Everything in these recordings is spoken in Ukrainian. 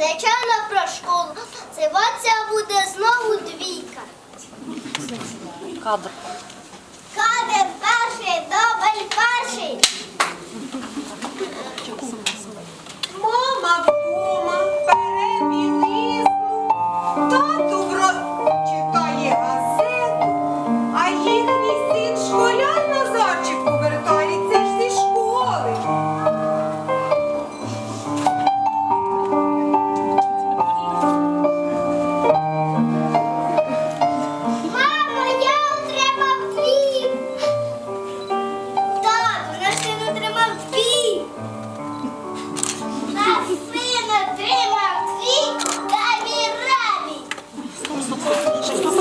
Звичайно про школу. Називатися буде знову двійка. Кадр Şimdi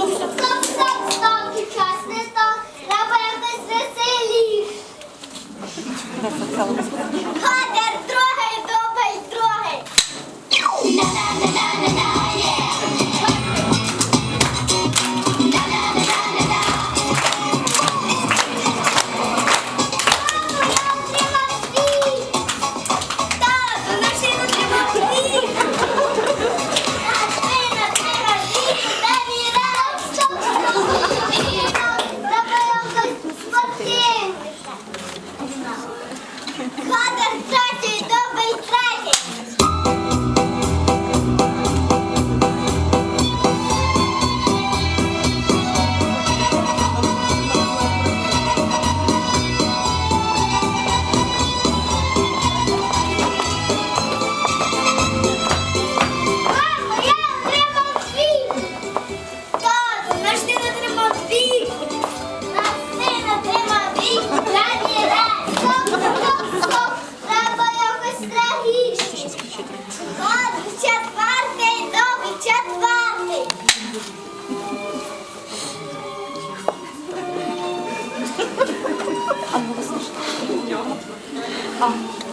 好。